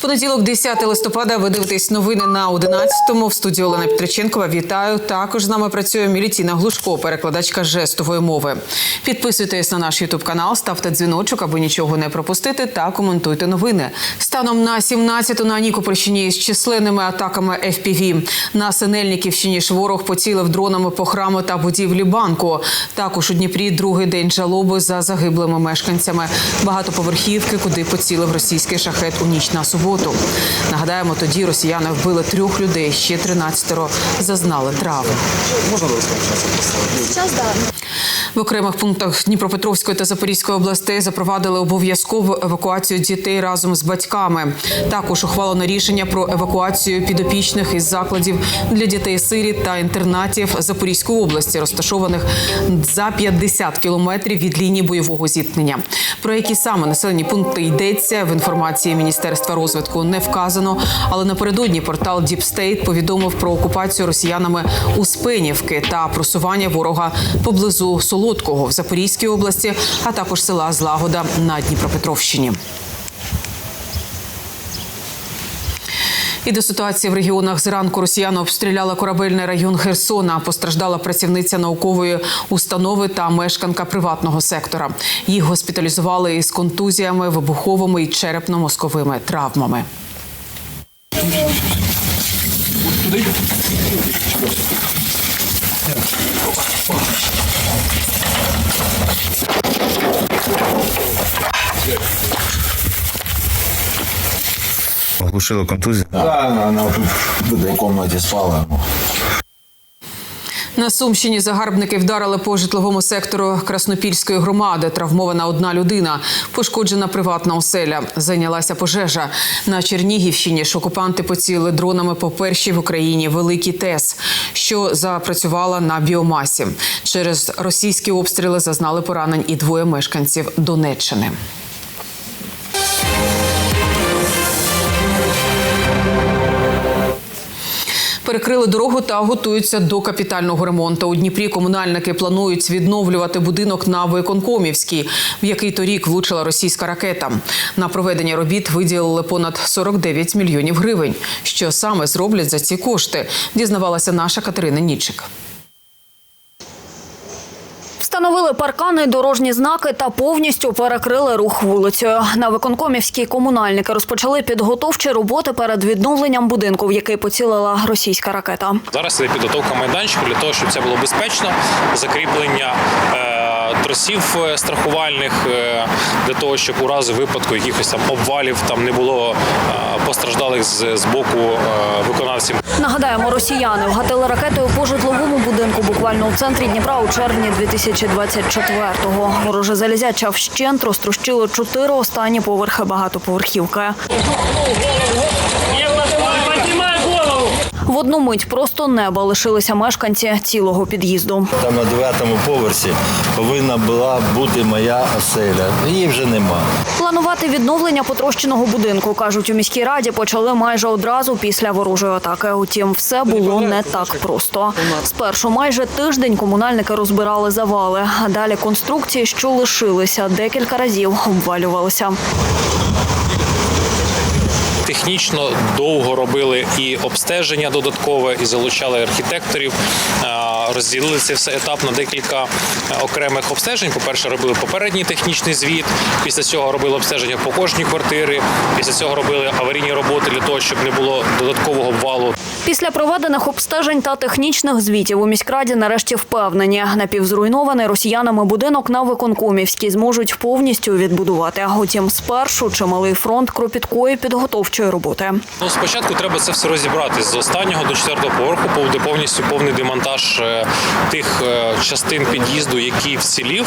Понеділок, 10 листопада. Ви дивитесь новини на 11-му. В студії Олена Петриченкова. Вітаю. Також з нами працює Мілітіна Глушко, перекладачка жестової мови. Підписуйтесь на наш ютуб канал, ставте дзвіночок, аби нічого не пропустити, та коментуйте новини. Станом на 17-ту на Нікопольщині з численними атаками FPV. На Синельниківщині ж ворог поцілив дронами по храму та будівлі банку. Також у Дніпрі другий день жалоби за загиблими мешканцями багатоповерхівки, куди поцілив російський шахет у ніч на суботу. Нагадаємо, тоді росіяни вбили трьох людей, ще 13 зазнали травм. час да. В окремих пунктах Дніпропетровської та Запорізької областей запровадили обов'язкову евакуацію дітей разом з батьками. Також ухвалено рішення про евакуацію підопічних із закладів для дітей сиріт та інтернатів Запорізької області, розташованих за 50 кілометрів від лінії бойового зіткнення. Про які саме населені пункти йдеться в інформації Міністерства розвитку не вказано. Але напередодні портал State повідомив про окупацію росіянами Успенівки та просування ворога поблизу Солодкого в Запорізькій області, а також села Злагода на Дніпропетровщині. І до ситуації в регіонах зранку росіяни обстріляли корабельний район Херсона. Постраждала працівниця наукової установи та мешканка приватного сектора. Їх госпіталізували із контузіями, вибуховими і черепно-мозковими травмами. Оглушила контузію. Да, она тут в комнате спала. На Сумщині загарбники вдарили по житловому сектору Краснопільської громади. Травмована одна людина, пошкоджена приватна оселя. Зайнялася пожежа на Чернігівщині. ж окупанти поцілили дронами по першій в Україні великій ТЕС, що запрацювала на біомасі. Через російські обстріли зазнали поранень і двоє мешканців Донеччини. Перекрили дорогу та готуються до капітального ремонту. У Дніпрі комунальники планують відновлювати будинок на Виконкомівській, в який торік влучила російська ракета. На проведення робіт виділили понад 49 мільйонів гривень. Що саме зроблять за ці кошти? Дізнавалася наша Катерина Нічик. Встановили паркани, дорожні знаки та повністю перекрили рух вулицею. На виконкомівській комунальники розпочали підготовчі роботи перед відновленням будинку, в який поцілила російська ракета. Зараз іде підготовка майданчику для того, щоб це було безпечно, закріплення е, тросів е, страхувальних е, для того, щоб у разі випадку якихось там обвалів там не було е, постраждалих з, з боку виконавців. Нагадаємо, росіяни вгатили ракетою по житловому будинку буквально у центрі Дніпра у червні 2024-го. Вороже залізяча вщент розтрощило чотири останні поверхи багатоповерхівки. В одну мить просто неба лишилися мешканці цілого під'їзду. Там на дев'ятому поверсі повинна була бути моя оселя. Її вже нема. Планувати відновлення потрощеного будинку, кажуть у міській раді, почали майже одразу після ворожої атаки. Утім, все було не так просто. Спершу майже тиждень комунальники розбирали завали, а далі конструкції, що лишилися, декілька разів обвалювалися. Технічно довго робили і обстеження додаткове, і залучали архітекторів. Розділили це все етап на декілька е, окремих обстежень. По-перше, робили попередній технічний звіт. Після цього робили обстеження по кожній квартирі. Після цього робили аварійні роботи для того, щоб не було додаткового обвалу. Після проведених обстежень та технічних звітів у міськраді нарешті впевнені, напівзруйнований росіянами будинок на Виконкомівській зможуть повністю відбудувати. Утім, спершу чималий фронт кропіткої підготовчої роботи. Ну, спочатку треба це все розібрати. З останнього до четвертого поверху буде повністю повний демонтаж е, тих е, частин під'їзду, які вцілів.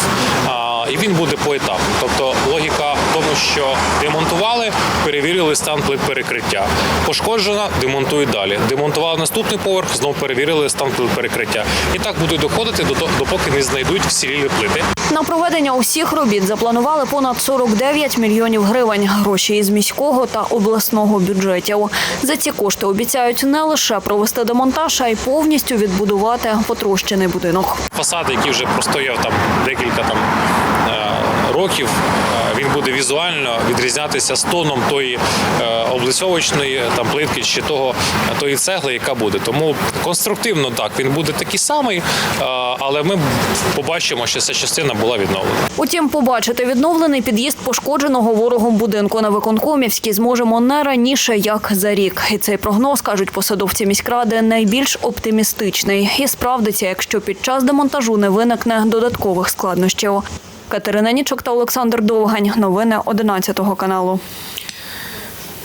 І він буде поетапно. Тобто логіка в тому, що демонтували, перевірили стан плит перекриття. Пошкоджена, демонтують далі. Демонтували наступний поверх, знову перевірили стан перекриття. І так будуть доходити допоки не знайдуть вцілілі плити. На проведення усіх робіт запланували понад 49 мільйонів гривень. Гроші із міського та обласного бюджетів. За ці кошти обіцяють не лише провести демонтаж, а й повністю відбудувати потрощений будинок. Фасад, який вже простояв там декілька там е, років е, він буде візуально відрізнятися з тоном тої е, облицьовочної там плитки чи того тої цегли, яка буде. Тому конструктивно так він буде такий самий, е, але ми побачимо, що ця частина була відновлена. Утім, побачити відновлений під'їзд пошкодженого ворогом будинку на Виконкомівській зможемо не раніше, як за рік. І цей прогноз, кажуть посадовці міськради, найбільш оптимістичний і справдиться, якщо під час демонтажу не виникне додаткових складнощів. Катерина Нічок та Олександр Довгань. Новини 11 каналу.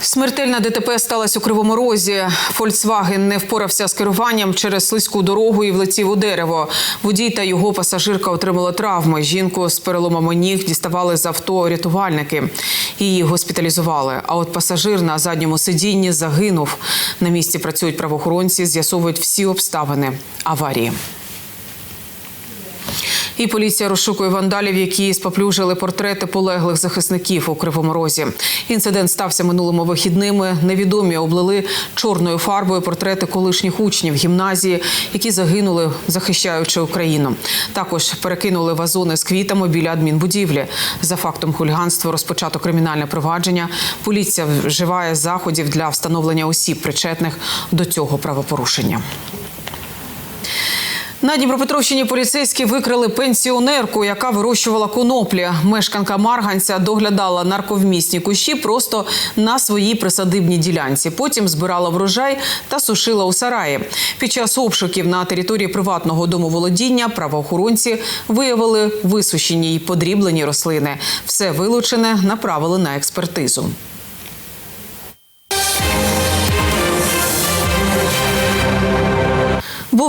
Смертельна ДТП сталася у Кривому Розі. Фольксваген не впорався з керуванням через слизьку дорогу і влетів у дерево. Водій та його пасажирка отримали травми. Жінку з переломами ніг діставали з авто рятувальники. Її госпіталізували. А от пасажир на задньому сидінні загинув. На місці працюють правоохоронці, з'ясовують всі обставини аварії. І поліція розшукує вандалів, які споплюжили портрети полеглих захисників у Кривому Розі. Інцидент стався минулими вихідними. Невідомі облили чорною фарбою портрети колишніх учнів гімназії, які загинули, захищаючи Україну. Також перекинули вазони з квітами біля адмінбудівлі. За фактом хуліганства розпочато кримінальне провадження. Поліція вживає заходів для встановлення осіб, причетних до цього правопорушення. На Дніпропетровщині поліцейські викрили пенсіонерку, яка вирощувала коноплі. Мешканка Марганця доглядала нарковмісні кущі просто на своїй присадибній ділянці. Потім збирала врожай та сушила у сараї. Під час обшуків на території приватного домоволодіння правоохоронці виявили висушені й подріблені рослини. Все вилучене направили на експертизу.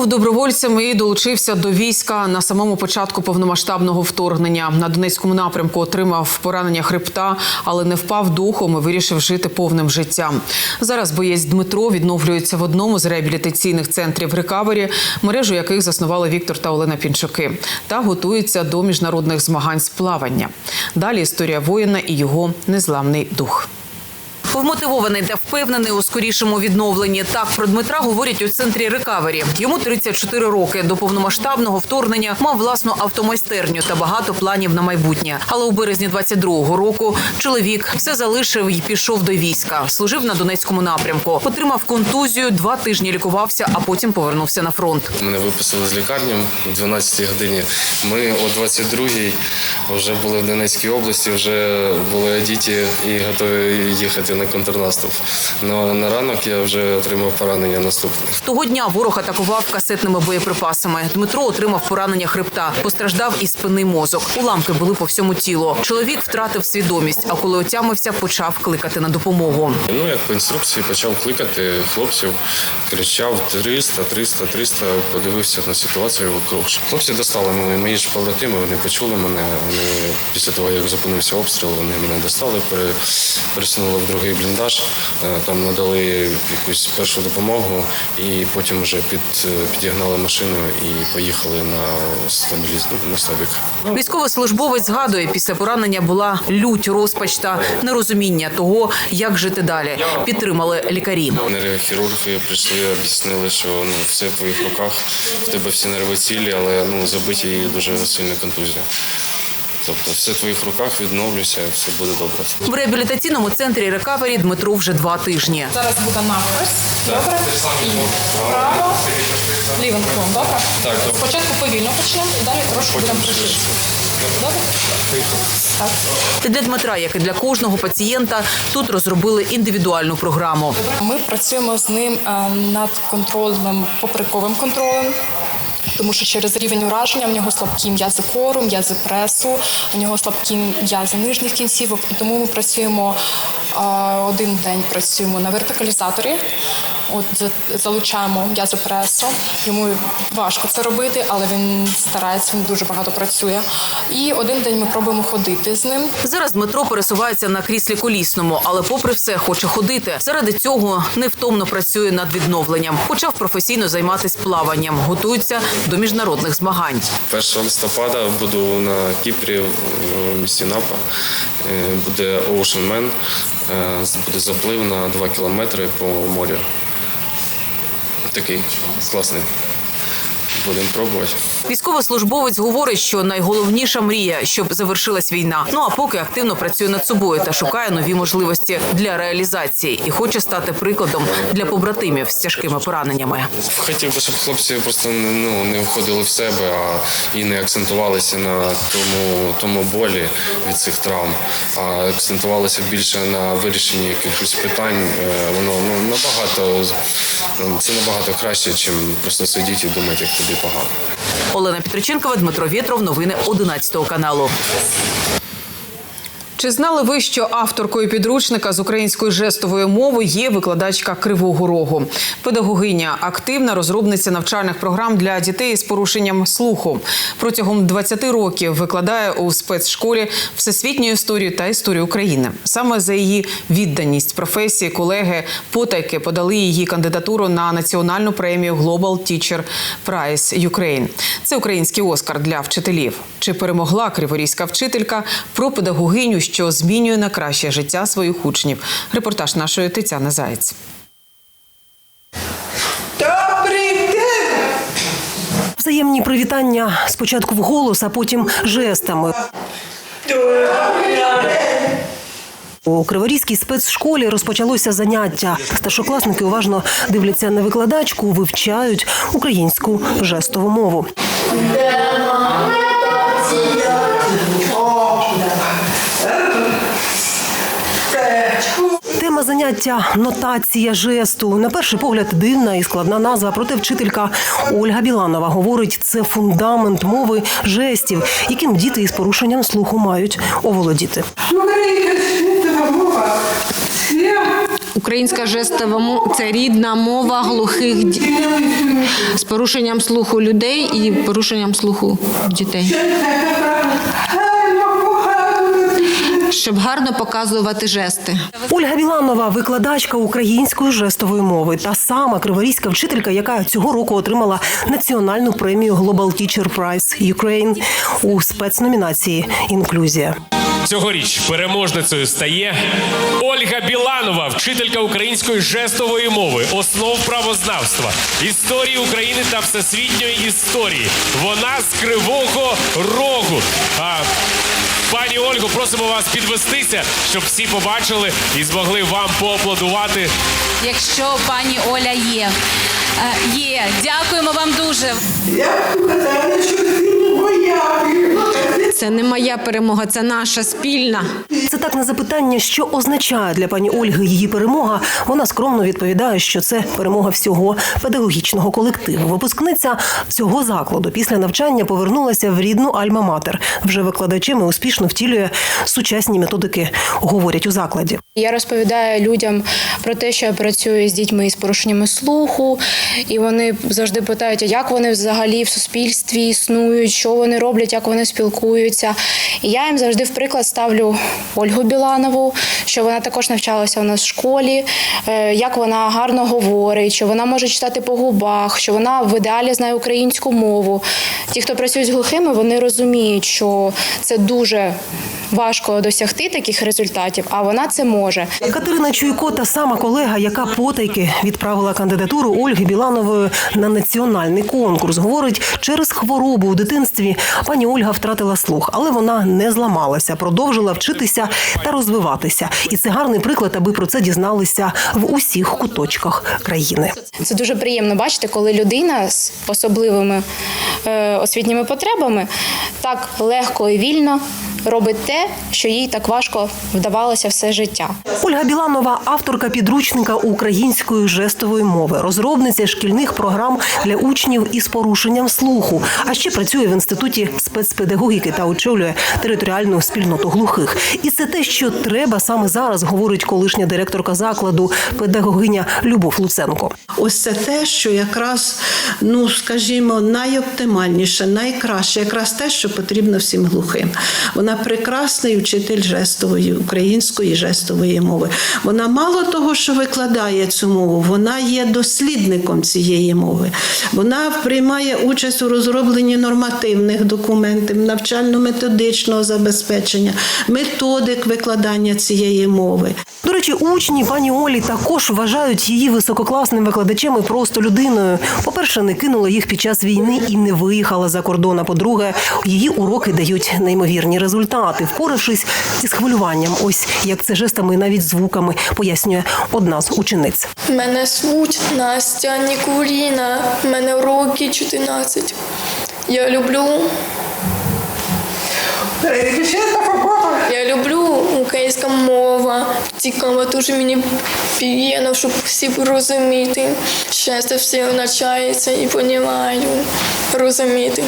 Добровольцем і долучився до війська на самому початку повномасштабного вторгнення. На Донецькому напрямку отримав поранення хребта, але не впав духом і вирішив жити повним життям. Зараз боєць Дмитро відновлюється в одному з реабілітаційних центрів рекавері, мережу яких заснували Віктор та Олена Пінчуки, та готується до міжнародних змагань з плавання. Далі історія воїна і його незламний дух. Вмотивований та впевнений у скорішому відновленні. Так про Дмитра говорять у центрі рекавері. Йому 34 роки. До повномасштабного вторгнення мав власну автомайстерню та багато планів на майбутнє. Але у березні 22-го року чоловік все залишив і пішов до війська. Служив на Донецькому напрямку. Отримав контузію, два тижні лікувався, а потім повернувся на фронт. Мене виписали з лікарні о 12 годині. Ми о 22-й вже були в Донецькій області, вже були одіті і готові їхати на контрнаступ. Но на ранок я вже отримав поранення наступне. Того дня ворог атакував касетними боєприпасами. Дмитро отримав поранення хребта, постраждав і спинний мозок. Уламки були по всьому тілу. Чоловік втратив свідомість, а коли отямився, почав кликати на допомогу. Ну, як по інструкції почав кликати хлопців, кричав 300, 300, 300, подивився на ситуацію вокруг. Хлопці достали мене, мої ж побратими, вони почули мене. Вони після того, як зупинився обстріл, вони мене достали, пересунули в другий бліндаж, е, там надали якусь першу допомогу і потім вже під, підігнали машину і поїхали на стабіліз... ну, на стабік. Військовослужбовець згадує, після поранення була лють, розпач та нерозуміння того, як жити далі. Підтримали лікарі. Нейрохірурги прийшли, об'яснили, що ну все в твоїх руках, в тебе всі нерви цілі, але ну забиті і дуже сильна контузія. Тобто все в твоїх руках, відновлюся, все буде добре. В реабілітаційному центрі рекавері Дмитру вже два тижні. Зараз буде навхрест. Добре. І вправо. Лівим крилом. Добре? Так, добре. Спочатку повільно почнемо, і далі трошки будемо пришити. Добре? Так. Та для Дмитра, як і для кожного пацієнта, тут розробили індивідуальну програму. Ми працюємо з ним е, над контрольним поперековим контролем. Тому що через рівень ураження в нього слабкі м'язи кору, м'язи пресу, у нього слабкі м'язи нижніх кінцівок, і тому ми працюємо один день працюємо на вертикалізаторі. От залучаємо м'язи пресу. Йому важко це робити, але він старається, він дуже багато працює. І один день ми пробуємо ходити з ним. Зараз Дмитро пересувається на кріслі колісному, але попри все хоче ходити. Заради цього невтомно працює над відновленням. Почав професійно займатися плаванням, готується до міжнародних змагань. 1 листопада буду на Кіпрі в місті Напа. Е, Буде Ocean Man, е, буде заплив на 2 кілометри по морю. Такий класний. Будемо пробувати. Військовослужбовець говорить, що найголовніша мрія, щоб завершилась війна. Ну а поки активно працює над собою та шукає нові можливості для реалізації і хоче стати прикладом для побратимів з тяжкими пораненнями. Хотів би, щоб хлопці просто ну, не входили в себе а і не акцентувалися на тому, тому болі від цих травм, а акцентувалися більше на вирішенні якихось питань. Е, Воно ну, набагато це набагато краще, ніж просто сидіти і думати, як тобі погано. Олена Петриченкова, Дмитро Вєтров. Новини 11 каналу. Чи знали ви, що авторкою підручника з української жестової мови є викладачка Кривого Рогу? Педагогиня активна розробниця навчальних програм для дітей з порушенням слуху. Протягом 20 років викладає у спецшколі всесвітню історію та історію України. Саме за її відданість професії колеги потайки подали її кандидатуру на національну премію Global Teacher Prize Ukraine. Це український оскар для вчителів. Чи перемогла криворізька вчителька про педагогиню, що змінює на краще життя своїх учнів? Репортаж нашої Тетяни Заєць. Взаємні привітання спочатку в голос, а потім жестами. У Криворізькій спецшколі розпочалося заняття. Старшокласники уважно дивляться на викладачку, вивчають українську жестову мову. Тема заняття нотація жесту. На перший погляд дивна і складна назва. Проте вчителька Ольга Біланова говорить, це фундамент мови жестів, яким діти із порушенням слуху мають оволодіти. Українська жестова мова це рідна мова глухих ді- з порушенням слуху людей і порушенням слуху дітей. Щоб гарно показувати жести. Ольга Біланова, викладачка української жестової мови, та сама криворізька вчителька, яка цього року отримала національну премію Global Teacher Prize Ukraine у спецномінації Інклюзія. Цьогоріч переможницею стає Ольга Біланова, вчителька української жестової мови, основ правознавства, історії України та всесвітньої історії. Вона з Кривого Рогу. А, пані Ольгу, просимо вас підвестися, щоб всі побачили і змогли вам поаплодувати. Якщо пані Оля є. Е, Є, дякуємо вам дуже. Це не моя перемога, це наша спільна. Це так на запитання, що означає для пані Ольги її перемога. Вона скромно відповідає, що це перемога всього педагогічного колективу. Випускниця цього закладу після навчання повернулася в рідну Альма-Матер. Вже викладачем успішно втілює сучасні методики, говорять у закладі. Я розповідаю людям про те, що я працюю з дітьми з порушеннями слуху, і вони завжди питають, а як вони взагалі в суспільстві існують, що вони роблять, як вони спілкуються. І я їм завжди в приклад ставлю Ольгу Біланову, що вона також навчалася у нас в школі, е, як вона гарно говорить, що вона може читати по губах, що вона в ідеалі знає українську мову. Ті, хто працюють з глухими, вони розуміють, що це дуже важко досягти таких результатів, а вона це може. Катерина Чуйко та сама колега, яка потайки відправила кандидатуру Ольги Біланової на національний конкурс. Говорить, через хворобу у дитинстві пані Ольга втратила слух, але вона не зламалася, продовжила вчитися та розвиватися. І це гарний приклад, аби про це дізналися в усіх куточках країни. Це дуже приємно бачити, коли людина з особливими е, освітніми потребами так легко і вільно робить те, що їй так важко вдавалося все життя. Ольга Біланова, авторка підручника української жестової мови, розробниця шкільних програм для учнів із порушенням слуху. А ще працює в інституті спецпедагогіки та очолює територіальну спільноту глухих. І це те, що треба саме зараз, говорить колишня директорка закладу, педагогиня Любов Луценко. Ось це те, що якраз, ну скажімо, найоптимальніше, найкраще, якраз те, що потрібно всім глухим. Вона прекрасний вчитель жестової української жестової мови. Вона мало того, що викладає цю мову, вона є дослідником цієї мови. Вона приймає участь у розробленні нормативних документів, навчально-методичного забезпечення, методик викладання цієї мови. До речі, учні пані Олі також вважають її висококласним викладачем і просто людиною. По-перше, не кинула їх під час війни і не виїхала за кордон. А по-друге, її уроки дають неймовірні результати, впоравшись із хвилюванням. Ось як це жестами і навіть звуками, пояснює одна з учениць. Мене звуть Настя Нікуліна. Мене роки 14. Я люблю. Я люблю українська мова. Цікаво дуже мені приємно, щоб всі розуміти. Щастя всі навчаються і понімаю, розуміти.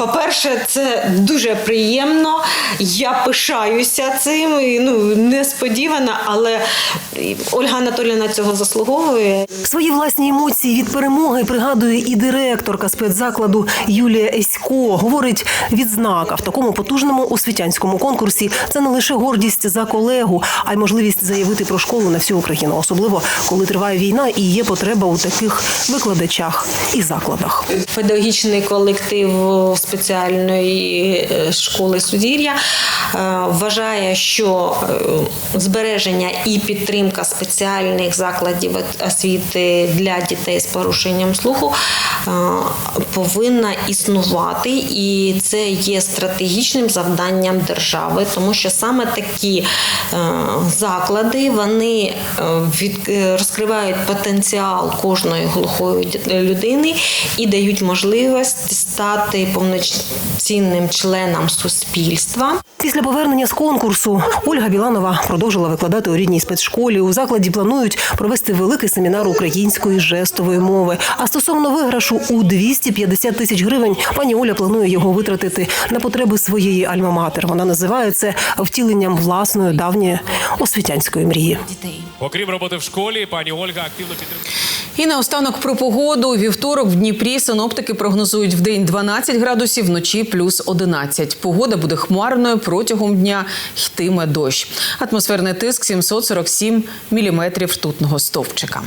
По-перше, це дуже приємно. Я пишаюся цим. і, Ну несподівано, але Ольга Анатоліївна цього заслуговує. Свої власні емоції від перемоги пригадує і директорка спецзакладу Юлія Есько. Говорить, відзнака в такому потужному освітянському конкурсі це не лише гордість за колегу, а й можливість заявити про школу на всю Україну, особливо коли триває війна і є потреба у таких викладачах і закладах. Педагогічний колектив спеціальної е, школи Судір'я е, вважає, що е, збереження і підтримка спеціальних закладів освіти для дітей з порушенням слуху повинна існувати, і це є стратегічним завданням держави, тому що саме такі заклади вони розкривають потенціал кожної глухої людини і дають можливість стати повноцінним членом суспільства. Після повернення з конкурсу Ольга Біланова продовжила викладати у рідній спецшколі. У закладі планують провести великий семінар української жестової мови. А стосовно виграшу у 250 тисяч гривень, пані Оля планує його витратити на потреби своєї альма-матер. Вона називає це втіленням власної давньої освітянської мрії. Окрім роботи в школі, пані Ольга активно підтримує. І наостанок про погоду. Вівторок в Дніпрі синоптики прогнозують в день 12 градусів, вночі плюс 11. Погода буде хмарною протягом дня йтиме дощ. Атмосферний тиск 747 міліметрів ртутного стовпчика.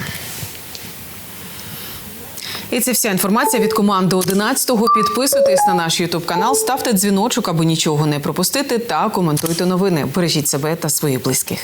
І це вся інформація від команди 11-го. Підписуйтесь на наш Ютуб канал, ставте дзвіночок, аби нічого не пропустити, та коментуйте новини. Бережіть себе та своїх близьких.